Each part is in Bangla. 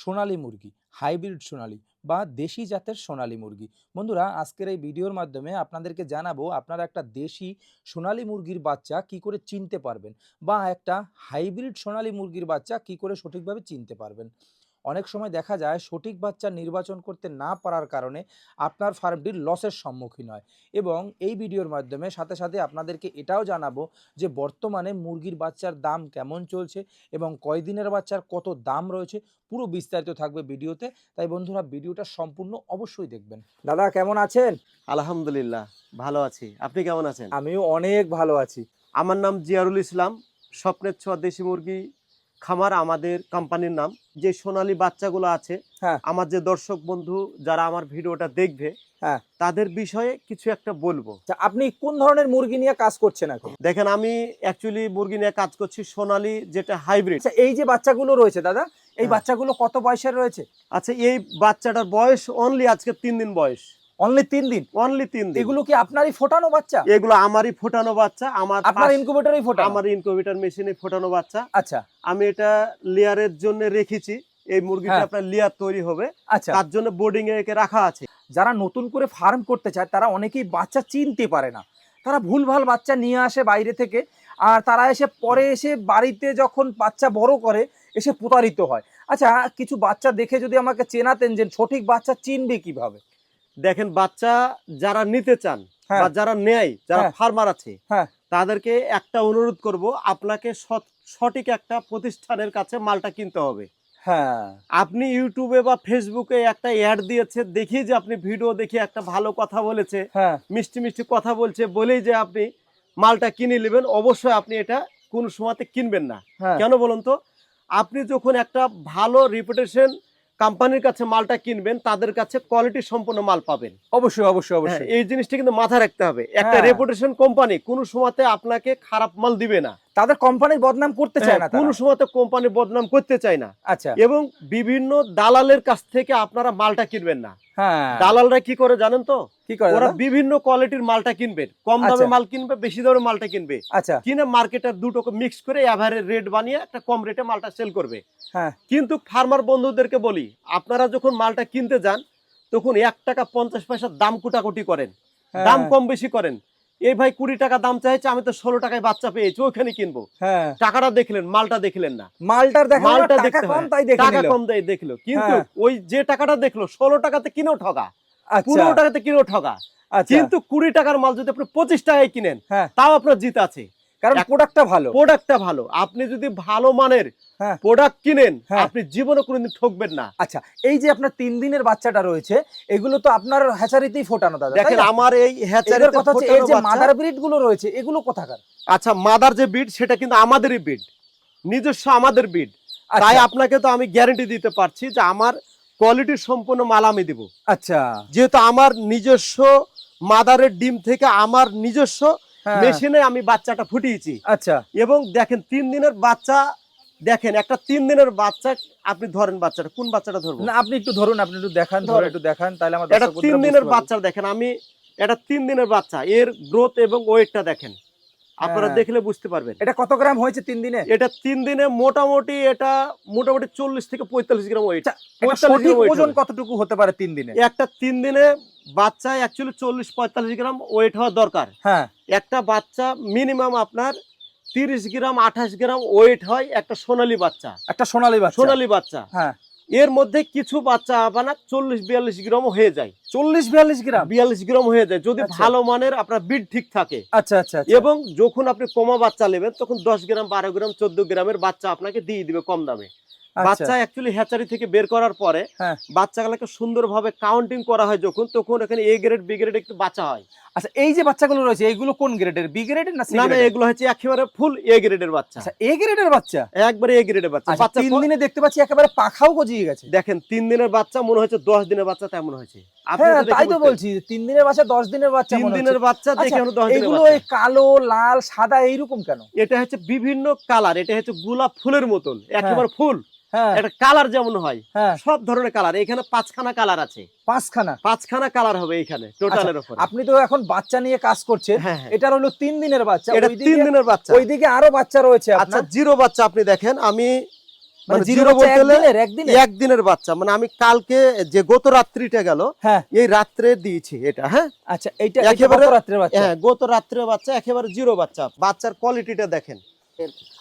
সোনালী মুরগি, হাইব্রিড সোনালি বা দেশি জাতের সোনালি মুরগি। বন্ধুরা, আজকের এই ভিডিওর মাধ্যমে আপনাদেরকে জানাব আপনারা একটা দেশি সোনালি মুরগির বাচ্চা কি করে চিনতে পারবেন বা একটা হাইব্রিড সোনালি মুরগির বাচ্চা কি করে সঠিকভাবে চিনতে পারবেন। অনেক সময় দেখা যায় সঠিক বাচ্চা নির্বাচন করতে না পারার কারণে আপনার ফার্মটির লসের সম্মুখীন হয়। এবং এই ভিডিওর মাধ্যমে সাথে সাথে আপনাদেরকে এটাও জানাব যে বর্তমানে মুরগির বাচ্চার দাম কেমন চলছে এবং কয়দিনের বাচ্চার কত দাম রয়েছে পুরো বিস্তারিত থাকবে ভিডিওতে। তাই বন্ধুরা ভিডিওটা সম্পূর্ণ অবশ্যই দেখবেন। দাদা কেমন আছেন? আলহামদুলিল্লাহ ভালো আছি। আপনি কেমন আছেন? আমিও অনেক ভালো আছি। আমার নাম জিয়ারুল ইসলাম স্বপ্নের ছোঁয়া দেশি মুরগি খামার আমাদের কোম্পানির নাম যে সোনালী বাচ্চাগুলো আছে হ্যাঁ। আমার যে দর্শক বন্ধু যারা আমার ভিডিওটা দেখবে হ্যাঁ। তাদের বিষয়ে কিছু একটা বলব আচ্ছা, আপনি কোন ধরনের মুরগি নিয়ে কাজ করছেন এখন দেখেন আমি অ্যাকচুয়ালি মুরগি নিয়ে কাজ করছি সোনালী যেটা হাইব্রিড আচ্ছা এই যে বাচ্চাগুলো রয়েছে দাদা এই হ্যাঁ। বাচ্চাগুলো কত বয়সের রয়েছে আচ্ছা এই বাচ্চাটার বয়স অনলি আজকে তিন দিন বয়স অনলি তিন দিন? অনলি তিন দিন। এগুলো কি আপনারই ফোটানো বাচ্চা? এগুলো আমারই ফোটানো বাচ্চা আমার আপনার ইনকুবেটরই ফোটানো? আমার ইনকিউবেটর মেশিনে ফোটানো বাচ্চা। আচ্ছা। আমি এটা লেয়ারের জন্য রেখেছি এই মুরগিটা হ্যাঁ। আপনার লেয়ার তৈরি হবে। আচ্ছা। তার জন্য বোর্ডিং এ একে রাখা আছে। যারা নতুন করে ফার্ম করতে চায় তারা অনেকেই বাচ্চা চিনতে পারে না। তারা ভুলভাল বাচ্চা নিয়ে আসে বাইরে থেকে আর তারা এসে পরে এসে বাড়িতে যখন বাচ্চা বড় করে এসে প্রতারিত হয়। আচ্ছা কিছু বাচ্চা দেখে যদি আমাকে চেনাতেন যে সঠিক বাচ্চা চিনবে কীভাবে? দেখেন বাচ্চা যারা নিতে চান হ্যাঁ। বা যারা নেয় যারা হ্যাঁ। ফার্মার আছে হ্যাঁ। তাদেরকে একটা অনুরোধ করব আপনাকে সঠিক একটা প্রতিষ্ঠানের কাছে মালটা কিনতে হবে হ্যাঁ আপনি ইউটিউবে বা ফেসবুকে একটা অ্যাড দিয়েছে দেখি যে আপনি ভিডিও দেখে একটা ভালো কথা বলেছে হ্যাঁ মিষ্টি মিষ্টি কথা বলছে বলেই যে আপনি মালটা কিনে নেবেন অবশ্যই আপনি এটা কোন সময়তে কিনবেন না হ্যাঁ কেন বলুন তো আপনি যখন একটা ভালো রিপুটেশন কোম্পানির কাছে মালটা কিনবেন তাদের কাছে কোয়ালিটি সম্পন্ন মাল পাবেন। অবশ্যই অবশ্যই হ্যাঁ, অবশ্যই। এই জিনিসটা কিন্তু মাথায় রাখতে হবে। একটা হ্যাঁ। রেপুটেশন কোম্পানি কোনো সময়তে আপনাকে খারাপ মাল দিবে না। তাদের কোম্পানির বদনাম করতে চায় না কোনো তারা। সময়তে কোম্পানি বদনাম করতে চায় না। আচ্ছা। এবং বিভিন্ন দালালের কাছ থেকে আপনারা মালটা কিনবেন না। হ্যাঁ। দালালরা কি করে জানেন তো? কি করে ওরা বিভিন্ন কোয়ালিটির মালটা কিনবে কম দামে আচ্ছা। মাল কিনবে বেশি দামে মালটা কিনবে। আচ্ছা। কিনে মার্কেটের দুটোকে মিক্স করে অ্যাভারেজ রেট বানিয়ে একটা কম রেটে মালটা সেল করবে। হ্যাঁ। কিন্তু ফার্মার বন্ধুদেরকে বলি আপনারা যখন মালটা কিনতে যান তখন এক টাকা পঞ্চাশ পয়সার দাম কুটাকুটি করেন। হ্যাঁ, দাম কম বেশি করেন। এই ভাই কুড়ি টাকা দাম চাইছে আমি তো ষোলো টাকায় বাচ্চা পেয়েছি ওখানে কিনবো। হ্যাঁ। টাকাটা দেখলেন মালটা দেখলেন না। মালটার মালটা টাকা দেখতে টাকা কম দেয় দেখল। কিন্তু হ্যাঁ। ওই যে টাকাটা দেখল ষোলো টাকাতে কিনেও ঠগা। আচ্ছা। পনেরো টাকাতে কিনেও ঠগা। আচ্ছা। কিন্তু কুড়ি টাকার মাল যদি আপনি পঁচিশ টাকায় কিনেন হ্যাঁ। তাও আপনার জিত আছে। কারণ প্রোডাক্টটা ভালো। প্রোডাক্টটা ভালো। আপনি যদি ভালো মানের হ্যাঁ। প্রোডাক্ট কিনেন হ্যাঁ। আপনি জীবনে কোনোদিন ঠকবেন না। আচ্ছা এই যে আপনার তিন দিনের বাচ্চাটা রয়েছে এগুলো তো আপনার হ্যাচারিতেই ফোটানো দাদা দেখেন আমার এই এদের হ্যাচারিতে কথা হচ্ছে ফোটানো যে মাদার ব্রিডগুলো রয়েছে এগুলো কোথাকার? আচ্ছা মাদার যে বিড সেটা কিন্তু আমাদেরই বিড নিজস্ব আমাদের বিড আচ্ছা, তাই আপনাকে তো আমি গ্যারান্টি দিতে পারছি যে আমার কোয়ালিটি সম্পূর্ণ মাল আমি দিব। আচ্ছা। যেহেতু আমার নিজস্ব মাদারের ডিম থেকে আমার নিজস্ব হ্যাঁ, মেশিনে আমি বাচ্চাটা ফুটিয়েছি। আচ্ছা। এবং দেখেন তিন দিনের বাচ্চা দেখেন একটা তিন দিনের বাচ্চা আপনি ধরেন বাচ্চাটা কোন বাচ্চাটা ধরবো? না আপনি একটু ধরুন আপনি একটু দেখান ধরে ধরেন। একটু দেখান তাহলে আমার এটা তিন দিনের বাচ্চা দেখেন আমি এটা তিন দিনের বাচ্চা এর গ্রোথ এবং ওয়েটটা দেখেন। আপনারা হ্যাঁ। দেখলে বুঝতে পারবেন। এটা কত গ্রাম হয়েছে তিন দিনে? এটা তিন দিনে মোটামুটি এটা মোটামুটি চল্লিশ থেকে পঁয়তাল্লিশ গ্রাম ওয়েট আচ্ছা, এটা 45 সঠিক গ্রাম weight ওজন কতটুকু হতে পারে তিন দিনে? একটা তিন দিনে বাচ্চা অ্যাকচুয়ালি চল্লিশ পঁয়তাল্লিশ গ্রাম ওয়েট হওয়া দরকার। হ্যাঁ। একটা বাচ্চা মিনিমাম আপনার তিরিশ গ্রাম আঠাশ গ্রাম ওয়েট হয় একটা সোনালী বাচ্চা। একটা সোনালী বাচ্চা। সোনালি বাচ্চা। হ্যাঁ। এর মধ্যে কিছু বাচ্চা আপনার চল্লিশ বিয়াল্লিশ গ্রাম হয়ে যায়। চল্লিশ বিয়াল্লিশ গ্রাম? বিয়াল্লিশ গ্রাম হয়ে যায়। যদি আচ্ছা। ভালো মানের আপনার বিড ঠিক থাকে। আচ্ছা আচ্ছা আচ্ছা। এবং যখন আপনি কমা বাচ্চা নেবেন তখন দশ গ্রাম বারো গ্রাম চোদ্দ গ্রামের বাচ্চা আপনাকে দিয়ে দিবে কম দামে। আচ্ছা, বাচ্চা অ্যাকচুয়ালি হ্যাচারি থেকে বের করার পরে হ্যাঁ। বাচ্চাগুলোকে সুন্দরভাবে কাউন্টিং করা হয় যখন তখন এখানে এ গ্রেড বি গ্রেড একটু বাচ্চা হয়। আচ্ছা এই যে বাচ্চাগুলো রয়েছে এইগুলো কোন গ্রেডের বি গ্রেডের না সি না না এগুলো হচ্ছে একেবারে ফুল এ গ্রেডের বাচ্চা। আচ্ছা এ গ্রেডের বাচ্চা? একবারে এ গ্রেডের বাচ্চা। আচ্ছা বাচ্চা তিন দিনে দেখতে পাচ্ছি একেবারে পাখাও গজিয়ে গেছে। দেখেন তিন দিনের বাচ্চা মনে হচ্ছে দশ দিনের বাচ্চা তেমন হয়েছে। হ্যাঁ তাই তো বলছি তিন দিনের বাচ্চা দশ দিনের বাচ্চা তিন দিনের বাচ্চা দেখে আচ্ছা, এগুলো এই কালো লাল সাদা এইরকম কেন? এটা হচ্ছে বিভিন্ন কালার এটা হচ্ছে গোলাপ ফুলের মতন একেবারে ফুল হ্যাঁ। কালার যেমন হয় হ্যাঁ। সব ধরনের কালার। এখানে পাঁচখানা কালার আছে। পাঁচখানা? পাঁচখানা কালার হবে এখানে টোটালের উপরে। আপনি তো এখন বাচ্চা নিয়ে কাজ করছেন হ্যাঁ এটার হলো তিন দিনের বাচ্চা। এটা তিন দিনের বাচ্চা। ওইদিকে আরও বাচ্চা রয়েছে আচ্ছা জিরো বাচ্চা আপনি দেখেন। আমি মানে মানে জিরো জিরো বলতে একদিনের বাচ্চা। মানে আমি কালকে যে গত রাত্রিটা গেল হ্যাঁ। এই রাত্রে দিয়েছি এটা হ্যাঁ? আচ্ছা এইটা একেবারে- রাত্রের বাচ্চা? হ্যাঁ গত রাত্রে বাচ্চা একেবারে জিরো বাচ্চা। বাচ্চার কোয়ালিটিটা দেখেন।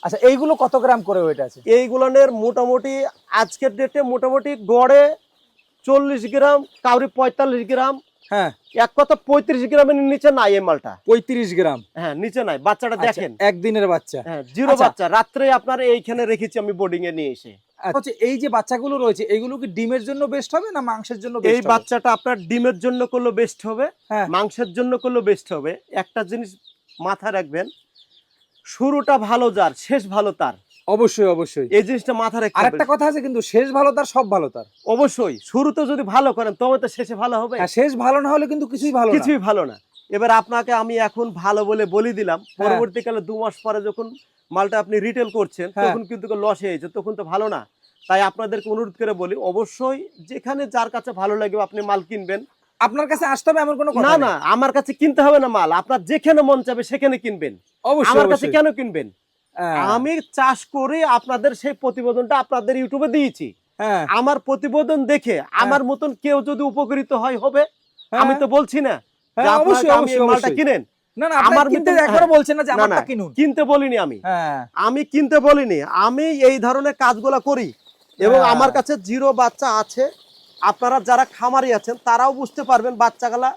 আচ্ছা এইগুলো কত গ্রাম করে ওয়েট আছে? এইগুলোনের মোটামুটি আজকের ডেটে মোটামুটি গড়ে চল্লিশ গ্রাম কাউরি পঁয়তাল্লিশ গ্রাম। হ্যাঁ। এক কথা পঁয়ত্রিশ গ্রামের নিচে নাই এই মালটা। পঁয়ত্রিশ গ্রাম। হ্যাঁ নিচে নাই। বাচ্চাটা আচ্ছা, দেখেন। একদিনের বাচ্চা। হ্যাঁ জিরো আচ্ছা। বাচ্চা। রাত্রে আপনার এইখানে রেখেছি আমি বোর্ডিং এ নিয়ে এসে। হচ্ছে এই যে বাচ্চাগুলো রয়েছে এগুলো কি ডিমের জন্য বেস্ট হবে না মাংসের জন্য এই বাচ্চাটা আপনার ডিমের জন্য করলে বেস্ট হবে হ্যাঁ। মাংসের জন্য করলে বেস্ট হবে। একটা জিনিস মাথা রাখবেন শুরুটা ভালো যার শেষ ভালো তার। অবশ্যই অবশ্যই। এই জিনিসটা মাথা রাখতে আরেকটা কথা আছে কিন্তু শেষ ভালো তার সব ভালো তার। অবশ্যই শুরুতে যদি ভালো করেন তবে তো শেষে ভালো হবে। হ্যাঁ, শেষ ভালো না হলে কিন্তু কিছুই ভালো না। কিছুই ভালো না। এবার আপনাকে আমি এখন ভালো বলে বলি দিলাম হ্যাঁ। পরবর্তীকালে দু মাস পরে যখন মালটা আপনি রিটেল করছেন হ্যাঁ। তখন কিন্তু লস হয়েছে তখন তো ভালো না। তাই আপনাদেরকে অনুরোধ করে বলি অবশ্যই যেখানে যার কাছে ভালো লাগবে আপনি মাল কিনবেন। আপনার কাছে আসতে হবে এমন কোনো কথা না না আমার কাছে কিনতে হবে না মাল। আপনার যেখানে মন চাবে সেখানে কিনবেন। অবশ্যই আমার কাছে কেন কিনবেন? হ্যাঁ, আমি চাষ করে আপনাদের সেই প্রতিবেদনটা আপনাদের ইউটিউবে দিয়েছি। হ্যাঁ, আমার প্রতিবেদন দেখে আমার মতন কেউ যদি উপকৃত হয় হবে? আমি তো বলছি না হ্যাঁ, অবশ্যই, অবশ্যই, মালটা কিনেন। না না আমার কিন্তু একবারও বলছেন না যে আমারটা কিনুন। কিনতে বলিনি আমি। হ্যাঁ। আমি কিনতে বলিনি। আমি এই ধরনের কাজগুলো করি। এবং হ্যাঁ। আমার কাছে জিরো বাচ্চা আছে। আপনারা যারা খামারি আছেন তারাও বুঝতে পারবেন বাচ্চাগুলা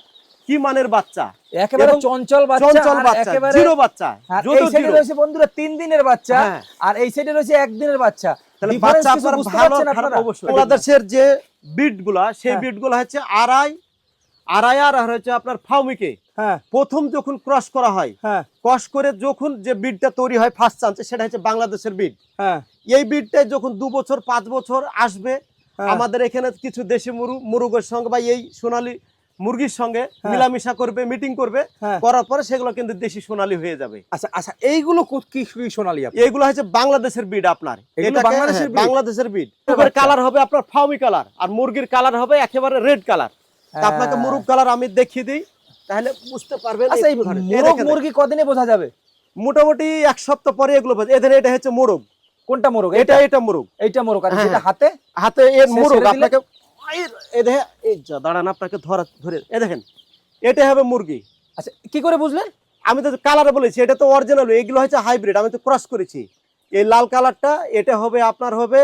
কি মানের বাচ্চা একেবারে চঞ্চল বাচ্চা চঞ্চল বাচ্চা জিরো বাচ্চা এই সাইডে। রয়েছে বন্ধুরা তিন দিনের বাচ্চা হ্যাঁ। আর এই সাইডে রয়েছে একদিনের বাচ্চা তাহলে বাচ্চা আপনার বুঝতে ভালো পারছেন খারাপ আপনারা? অবশ্যই বাংলাদেশের যে বিটগুলা সেই হ্যাঁ। বিটগুলা হচ্ছে আড়াই আড়াই আর হচ্ছে আপনার ফাউমিকে হ্যাঁ প্রথম যখন ক্রস করা হয় হ্যাঁ ক্রস করে যখন যে বিটটা তৈরি হয় ফার্স্ট চান্সে সেটা হচ্ছে বাংলাদেশের বিট হ্যাঁ এই বিটটা যখন দু বছর পাঁচ বছর আসবে হ্যাঁ। আমাদের এখানে কিছু দেশি মুরু মুরুগের সঙ্গে বা এই সোনালী মুরগির সঙ্গে হ্যাঁ। মিলামিশা করবে মিটিং করবে হ্যাঁ। করার পরে সেগুলো কিন্তু দেশি সোনালী হয়ে যাবে। আচ্ছা আচ্ছা এইগুলো কি কি সোনালি এইগুলো হচ্ছে বাংলাদেশের বিড আপনার। বাংলাদেশের হ্যাঁ, বাংলাদেশের বিড বাচ্চা। কালার হবে আপনার ফাউমি কালার আর মুরগির কালার হবে একেবারে রেড কালার আপনাকে হ্যাঁ। মুরগ কালার আমি দেখিয়ে দিই তাহলে বুঝতে পারবেন আচ্ছা মোরগ কদিনে বোঝা যাবে? মোটামুটি এক সপ্তাহ পরে এগুলো এদের এটা হচ্ছে মোরগ। কোনটা মোরগ? এটা এটা এটা মোরগ। এইটা মোরগ আর যেটা হ্যাঁ। হাতে হাতে এর মোরগ আপনাকে এই- এই দেখে এই যা দাঁড়ান আপনাকে ধরা ধরে এ দেখেন এটা হবে মুরগি। আচ্ছা কি করে বুঝলেন? আমি তো কালারে বলেছি এটা তো অরিজিনাল এগুলো হচ্ছে হাইব্রিড আমি তো ক্রস করেছি। এই লাল কালারটা এটা হবে আপনার হবে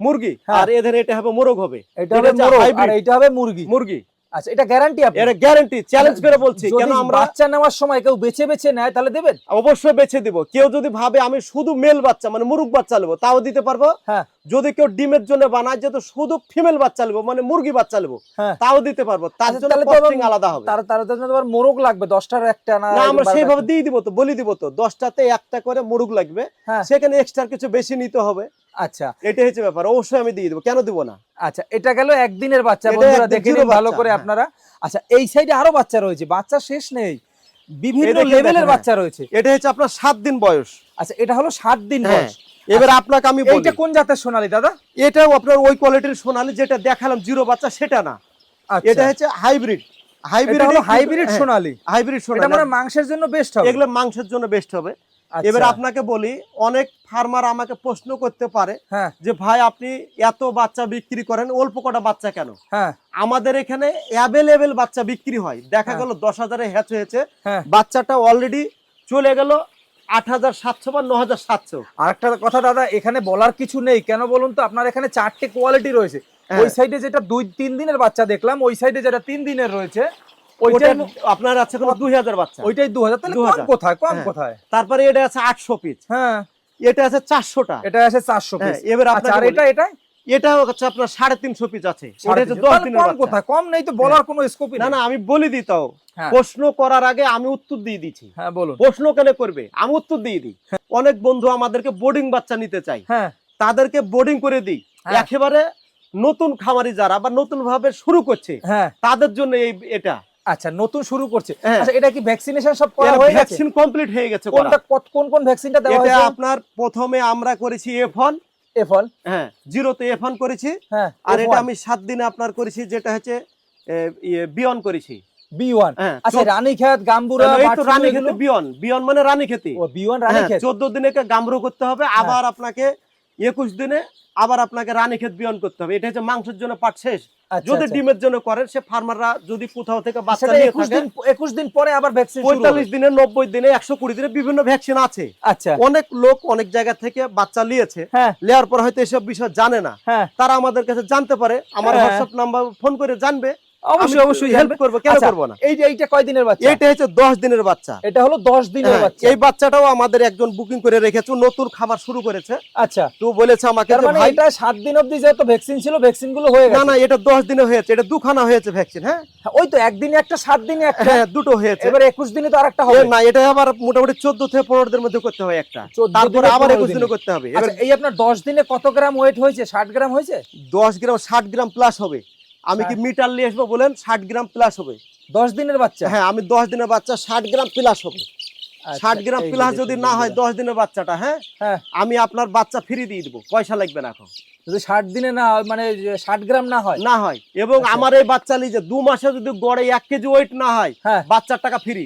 মুরগি হ্যাঁ। আর এদের এটা হবে মোরগ হবে। এটা হবে আর hybrid। হবে মুরগি। মুরগি। আচ্ছা এটা গ্যারান্টি আপনি? এটা গ্যারান্টি চ্যালেঞ্জ করে বলছি। কেন আমরা বাচ্চা নেওয়ার সময় কেউ বেছে বেছে নেয় তাহলে দেবেন? অবশ্যই বেছে দিব। কেউ যদি ভাবে আমি শুধু মেল বাচ্চা মানে মুরুখ বাচ্চা নেব তাও দিতে পারব? হ্যাঁ। যদি কেউ ডিমের জন্য বানায় যেহেতু শুধু ফিমেল বাচ্চা নেব মানে মুরগি বাচ্চা নেব হ্যাঁ। তাও দিতে পারব। তার আচ্ছা, জন্য আলাদা হবে। তার তার জন্য তোমার মোরগ লাগবে দশটার একটা না আমরা সেইভাবে দিয়ে দিব তো বলি দিব তো দশটাতে একটা করে মোরগ লাগবে। হ্যাঁ। সেখানে এক্সট্রা কিছু বেশি নিতে হবে। আচ্ছা। এটা হচ্ছে ব্যাপার অবশ্যই আমি দিয়ে দেবো কেন দিব না? আচ্ছা এটা গেল একদিনের বাচ্চা বন্ধুরা দেখে ভালো করে হ্যাঁ। আপনারা। আচ্ছা এই সাইডে আরও বাচ্চা রয়েছে বাচ্চা শেষ নেই। বিভিন্ন লেভেলের বাচ্চা রয়েছে। এটা হচ্ছে আপনার সাত দিন বয়স। আচ্ছা এটা হলো সাত দিন বয়স। এবার আপনাকে আমি বলি। এইটা কোন জাতের সোনালী দাদা? এটাও আপনার ওই কোয়ালিটির সোনালি যেটা দেখালাম জিরো বাচ্চা সেটা না। আচ্ছা। এটা হচ্ছে হাইব্রিড হাইব্রিড হলো হাইব্রিড সোনালী হাইব্রিড সোনালী। এটা মানে মাংসের জন্য বেস্ট হবে। এগুলো মাংসের জন্য বেস্ট হবে। আচ্ছা, এবার আপনাকে বলি অনেক ফার্মার আমাকে প্রশ্ন করতে পারে হ্যাঁ। যে ভাই আপনি এত বাচ্চা বিক্রি করেন অল্প কটা বাচ্চা কেন? হ্যাঁ। আমাদের এখানে অ্যাভেলেবেল বাচ্চা বিক্রি হয়। দেখা হ্যাঁ। গেল দশ হাজারে হ্যাচ হয়েছে। হ্যাঁ। বাচ্চাটা অলরেডি চলে গেল আট হাজার সাতশো বা ন হাজার সাতশো। আরেকটা কথা দাদা এখানে বলার কিছু নেই। কেন বলুন তো? আপনার এখানে চারটে কোয়ালিটি রয়েছে। হ্যাঁ। ওই সাইডে যেটা দুই তিন দিনের বাচ্চা দেখলাম ওই সাইডে যেটা তিন দিনের রয়েছে ওইটাই আপনার আছে কোনো দুই হাজার বাচ্চা? ওইটাই দু হাজার। তাহলে কম কোথায়? কম হ্যাঁ। কোথায়? তারপরে এটা আছে আটশো পিস হ্যাঁ। এটা আছে চারশোটা। এটা আছে চারশো হ্যাঁ, পিস এবার আচ্ছা এটা এটা? এটা হচ্ছে আপনার সাড়ে তিনশো পিস আছে। কম নেই তো বলার কোনো না না আমি বলে দিই তাও। হ্যাঁ। প্রশ্ন করার আগে আমি উত্তর দিয়ে দিচ্ছি। হ্যাঁ প্রশ্ন কেন করবে? আমি উত্তর দিয়ে দিই। অনেক বন্ধু আমাদেরকে বোর্ডিং বাচ্চা নিতে চাই হ্যাঁ। তাদেরকে বোর্ডিং করে দিই। হ্যাঁ। একেবারে নতুন খামারি যারা বা নতুন ভাবে শুরু করছে হ্যাঁ। তাদের জন্য এই এটা। আচ্ছা নতুন শুরু করছে। হ্যাঁ। আচ্ছা এটা কি ভ্যাকসিনেশন সব করা হয়ে গেছে? ভ্যাকসিন কমপ্লিট হয়ে গেছে কোনটা কোন কোন ভ্যাকসিনটা দেওয়া এটা আপনার প্রথমে আমরা করেছি এফন এফল হ্যাঁ জিরোতে এফন করেছি। হ্যাঁ আর এটা আমি সাত দিনে আপনার করেছি যেটা হচ্ছে বিয়ন করেছি। বি ওয়ান হ্যাঁ আচ্ছা রানী খেত গাম্বুরা তো রানী? খেতে বিয়ন বিয়ন মানে রানী খেতে ও বি রানী হ্যাঁ, খেত চোদ্দ দিনে গামরু করতে হবে আবার আপনাকে একুশ দিনে আবার আপনাকে রানীক্ষেত বিয়ন করতে হবে। এটা হচ্ছে মাংসের জন্য পাট শেষ। আচ্ছা, যদি আচ্ছা। ডিমের জন্য করেন সে ফার্মাররা যদি কোথাও থেকে বাচ্চা নিয়ে থাকে দিন পরে আবার ভ্যাকসিন পঁয়তাল্লিশ দিনে নব্বই দিনে একশো কুড়ি দিনে বিভিন্ন ভ্যাকসিন আছে। আচ্ছা। অনেক লোক অনেক জায়গা থেকে বাচ্চা নিয়েছে। হ্যাঁ। নেওয়ার পর হয়তো এসব বিষয় জানে না। হ্যাঁ। তারা আমাদের কাছে জানতে পারে। আমার হ্যাঁ। হোয়াটসঅ্যাপ নাম্বার ফোন করে জানবে। অবশ্যই অবশ্যই হেল্প। করব কেন আচ্ছা, করব না? এই যে এইটা কয় দিনের বাচ্চা? এইটা হচ্ছে দশ দিনের বাচ্চা। এটা হলো দশ দিনের হ্যাঁ, বাচ্চা। এই বাচ্চাটাও আমাদের একজন বুকিং করে রেখেছে নতুন খাবার শুরু করেছে। আচ্ছা। তো বলেছে আমাকে যে মানে ভাই এটা দিন অবধি যেহেতু ভ্যাকসিন ছিল ভ্যাকসিনগুলো হয়ে না গেছে। না এটা দশ দিনে হয়েছে এটা দুখানা হয়েছে ভ্যাকসিন হ্যাঁ? ওই তো একদিনে একটা সাত দিনে একটা। হ্যাঁ দুটো হয়েছে। এবার একুশ দিনে তো আরেকটা হবে। না এটা আবার মোটামুটি চোদ্দ থেকে পনেরো দিনের মধ্যে করতে হবে একটা। তারপরে আবার 15 একুশ দিনে। দিনে। করতে হবে। এবার আচ্ছা, এই আপনার দশ দিনে কত গ্রাম ওয়েট হয়েছে? ষাট গ্রাম হয়েছে? দশ গ্রাম ষাট গ্রাম প্লাস হবে। আমি কি ষাট। মিটার নিয়ে আসব বলেন ষাট গ্রাম প্লাস হবে। দশ দিনের বাচ্চা? হ্যাঁ আমি দশ দিনের বাচ্চা ষাট গ্রাম প্লাস হবে। আচ্ছা, ষাট গ্রাম প্লাস যদি না হয় দশ দিনের বাচ্চাটা হ্যাঁ? হ্যাঁ। আমি আপনার বাচ্চা ফ্রি দিয়ে দেবো পয়সা লাগবে না এখন। যদি ষাট দিনে না হয়, মানে ষাট গ্রাম না হয়? না হয়। এবং আচ্ছা। আমার এই বাচ্চা লিজে দু মাসে যদি গড়ে এক কেজি ওয়েট না হয় হ্যাঁ। বাচ্চার টাকা ফ্রি।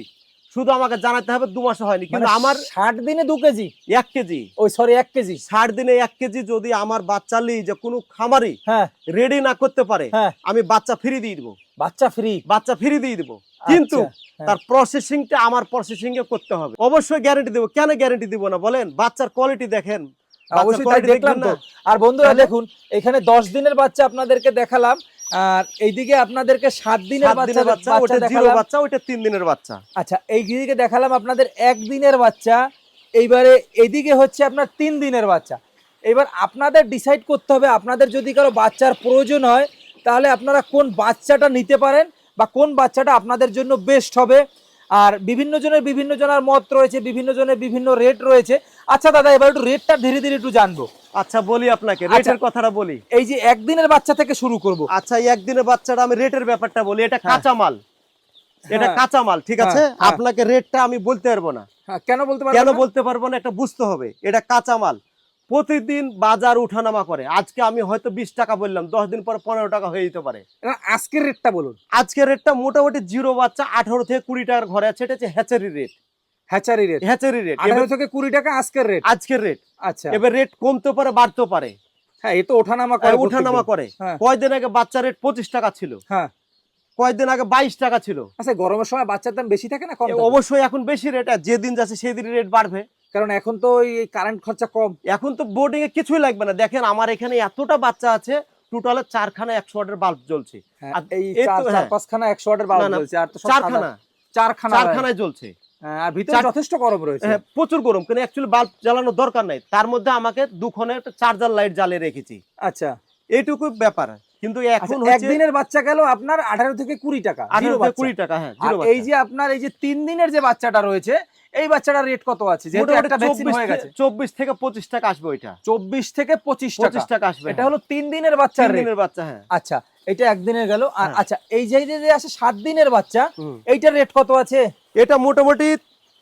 শুধু আমাকে জানাতে হবে দু মাসে হয়নি কিন্তু মানে আমার ষাট দিনে দু কেজি? এক কেজি। ওই সরি এক কেজি? ষাট দিনে এক কেজি যদি আমার বাচ্চা লি যে কোনো খামারি হ্যাঁ। রেডি না করতে পারে হ্যাঁ। আমি বাচ্চা ফ্রি দিয়ে দিবো। বাচ্চা ফ্রি? বাচ্চা ফ্রি দিয়ে দিবো। কিন্তু হ্যাঁ। তার প্রসেসিংটা আমার প্রসেসিং এ করতে হবে। অবশ্যই গ্যারেন্টি দেবো। কেন গ্যারেন্টি দিব না বলেন? বাচ্চার কোয়ালিটি দেখেন। অবশ্যই তাই দেখলাম তো? আর বন্ধুরা দেখুন এখানে দশ দিনের বাচ্চা আপনাদেরকে দেখালাম আর এইদিকে আপনাদেরকে সাত দিনের বাচ্চা দিনের ওটা জিরো বাচ্চা ওটা তিন দিনের বাচ্চা। আচ্ছা এইদিকে দেখালাম আপনাদের একদিনের বাচ্চা এইবারে এদিকে হচ্ছে আপনার তিন দিনের বাচ্চা। এবার আপনাদের ডিসাইড করতে হবে আপনাদের যদি কারও বাচ্চার প্রয়োজন হয় তাহলে আপনারা কোন বাচ্চাটা নিতে পারেন বা কোন বাচ্চাটা আপনাদের জন্য বেস্ট হবে। আর বিভিন্ন জনের বিভিন্ন জনের মত রয়েছে বিভিন্ন জনের বিভিন্ন রেট রয়েছে। আচ্ছা দাদা এবার একটু রেটটা ধীরে ধীরে একটু জানব। আচ্ছা বলি আপনাকে আচ্ছা। রেটের কথাটা বলি। এই যে একদিনের বাচ্চা থেকে শুরু করব। আচ্ছা এই একদিনের বাচ্চাটা আমি রেটের ব্যাপারটা বলি এটা হ্যাঁ। কাঁচা মাল এটা হ্যাঁ। কাঁচা মাল ঠিক আছে? হ্যাঁ, হ্যাঁ। আপনাকে রেটটা আমি বলতে পারব না। কেন বলতে পারব কেন বলতে পারব না এটা বুঝতে হবে। এটা কাঁচা মাল প্রতিদিন বাজার উঠানামা করে। আজকে আমি হয়তো বিশ টাকা বললাম দশ দিন পর পনেরো টাকা হয়ে যেতে পারে। আজকের রেটটা বলুন। আজকের রেটটা মোটামুটি জিরো বাচ্চা আঠারো থেকে কুড়ি টাকার ঘরে আছে এটা হচ্ছে hatchery rate hatchery rate hatchery rate আঠারো থেকে কুড়ি টাকা আজকের রেট আজকের রেট আচ্ছা। এবার রেট কমতে পারে বাড়তেও পারে। হ্যাঁ এ তো ওঠানামা করে প্রত্যেকদিন। করে। হ্যাঁ। কয়দিন আগে বাচ্চা রেট পঁচিশ টাকা ছিল? হ্যাঁ। কয়দিন আগে বাইশ টাকা ছিল? আচ্ছা গরমের সময় বাচ্চার দাম বেশি থাকে না? অবশ্যই এখন বেশি রেট আর যেদিন যাচ্ছে সেদিন রেট বাড়বে। কারণ এখন তো ওই কারেন্ট খরচা কম। এখন তো বোর্ডিং এ কিছুই লাগবে না। দেখেন আমার এখানে এতটা বাচ্চা আছে টোটালে চারখানা একশো ওয়াটের বাল্ব জ্বলছে। হ্যাঁ, হ্যাঁ। পাঁচখানা একশো ওয়াটের বাল্ব জ্বলছে আর চারখানা। চারখানা চারখানায় জ্বলছে। হ্যাঁ, আর ভিতরে যথেষ্ট গরম রয়েছে। প্রচুর গরম কিন্তু অ্যাকচুয়ালি বাল্ব জ্বালানোর দরকার নাই। তার মধ্যে আমাকে দুখানে একটা চার্জার লাইট জ্বালিয়ে রেখেছি। আচ্ছা। এইটুকু ব্যাপার। কিন্তু আচ্ছা, এখন একদিনের বাচ্চা গেল আপনার আঠারো থেকে কুড়ি টাকা আঠারো বাচ্চা। কুড়ি টাকা হ্যাঁ এই যে আপনার এই যে তিন দিনের যে বাচ্চাটা রয়েছে এই বাচ্চাটার রেট কত আছে? যেহেতু একটা ভ্যাকসিন হয়ে গেছে। চব্বিশ থেকে পঁচিশ টাকা আসবে ওইটা। চব্বিশ থেকে পঁচিশ টাকা। আসবে এটা হলো তিন দিনের তিন বাচ্চার দিনের বাচ্চা হ্যাঁ। আচ্ছা এটা একদিনের গেল। আর হ্যাঁ। আচ্ছা এই যে যে- আসে দিনের বাচ্চা। এইটার রেট কত আছে? এটা মোটামুটি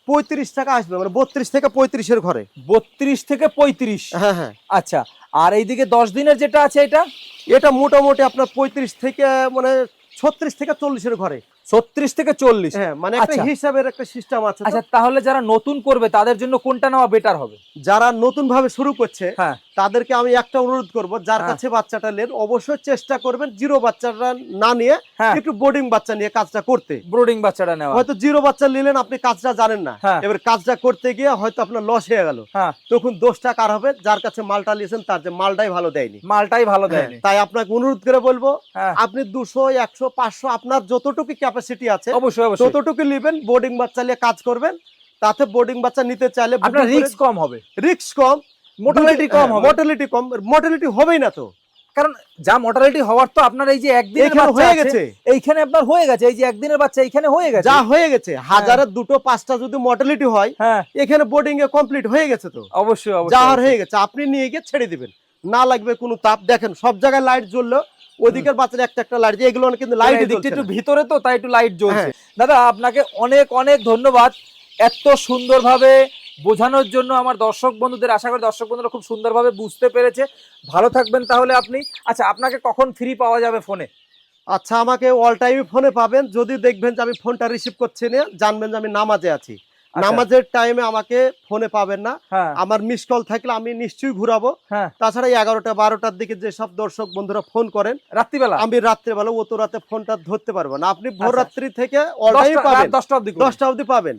পঁয়ত্রিশ টাকা আসবে মানে বত্রিশ থেকে পঁয়ত্রিশের ঘরে। বত্রিশ থেকে পঁয়ত্রিশ। হ্যাঁ হ্যাঁ। আচ্ছা আর এইদিকে দশ দিনের যেটা আছে এটা এটা মোটামুটি আপনার পঁয়ত্রিশ থেকে মানে ছত্রিশ থেকে চল্লিশের ঘরে। ছত্রিশ থেকে চল্লিশ? হ্যাঁ মানে একটা আচ্ছা। হিসাবের একটা সিস্টেম আছে আচ্ছা তাহলে যারা নতুন করবে তাদের জন্য কোনটা নেওয়া বেটার হবে? যারা নতুন ভাবে শুরু করছে হ্যাঁ। তাদেরকে আমি একটা অনুরোধ করব যার হ্যাঁ। কাছে বাচ্চাটা নেন অবশ্যই চেষ্টা করবেন জিরো বাচ্চাটা না নিয়ে হ্যাঁ। একটু বোর্ডিং বাচ্চা নিয়ে কাজটা করতে। ব্রোডিং বাচ্চাটা নেওয়া। হয়তো জিরো বাচ্চা নিলেন আপনি কাজটা জানেন না। হ্যাঁ। এবার কাজটা করতে গিয়ে হয়তো আপনার লস হয়ে গেল। তখন দোষটা কার হবে? যার কাছে মালটা নিয়েছেন তার যে মালটাই ভালো দেয়নি। মালটাই ভালো দেয়নি। তাই আপনাকে অনুরোধ করে বলব আপনি দুশো একশো পাঁচশো আপনার যতটুকু ক্যাপাসিটি আছে অবশ্যই অবশ্যই। ততটুকু নেবেন বোর্ডিং বাচ্চা নিয়ে কাজ করবেন। তাতে বোর্ডিং বাচ্চা নিতে চাইলে আপনার রিস্ক কম হবে। রিস্ক কম। মোটালিটি কম মোটালিটি কম মোটালিটি হবেই না তো। কারণ যা মোটালিটি হওয়ার তো আপনার এই যে একদিনের হয়ে গেছে। এইখানে আপনার হয়ে গেছে এই যে একদিনের বাচ্চা এইখানে হয়ে গেছে। যা হয়ে গেছে হাজারের দুটো পাঁচটা যদি মোটালিটি হয় হ্যাঁ। এখানে বোর্ডিং এ কমপ্লিট হয়ে গেছে তো। অবশ্যই অবশ্যই যাওয়ার হয়ে গেছে আপনি নিয়ে গিয়ে ছেড়ে দিবেন। না লাগবে কোনো তাপ। দেখেন সব জায়গায় লাইট জ্বললো ওদিকের বাচ্চার একটা একটা লাইট এগুলো কিন্তু লাইট একটু ভিতরে তো তাই একটু লাইট জ্বলছে। হ্যাঁ। দাদা আপনাকে অনেক অনেক ধন্যবাদ। এত সুন্দরভাবে বোঝানোর জন্য আমার দর্শক বন্ধুদের আশা করি দর্শক বন্ধুরা খুব সুন্দরভাবে বুঝতে পেরেছে। ভালো থাকবেন তাহলে আপনি। আচ্ছা আপনাকে কখন ফ্রি পাওয়া যাবে ফোনে আচ্ছা আমাকে অল টাইম ফোনে পাবেন। যদি দেখবেন যে আমি ফোনটা রিসিভ করছি না জানবেন যে আমি নামাজে আছি। আচ্ছা, নামাজের টাইমে আমাকে ফোনে পাবেন না। হ্যাঁ। আমার মিস কল থাকলে আমি নিশ্চয়ই ঘুরাবো। হ্যাঁ। তাছাড়া এগারোটা বারোটার দিকে যেসব দর্শক বন্ধুরা ফোন করেন রাত্রিবেলা? আমি রাত্রেবেলা অত রাতে ফোনটা ধরতে পারব না। আপনি ভোর আচ্ছা। রাত্রি থেকে দশটা অবধি পাবেন।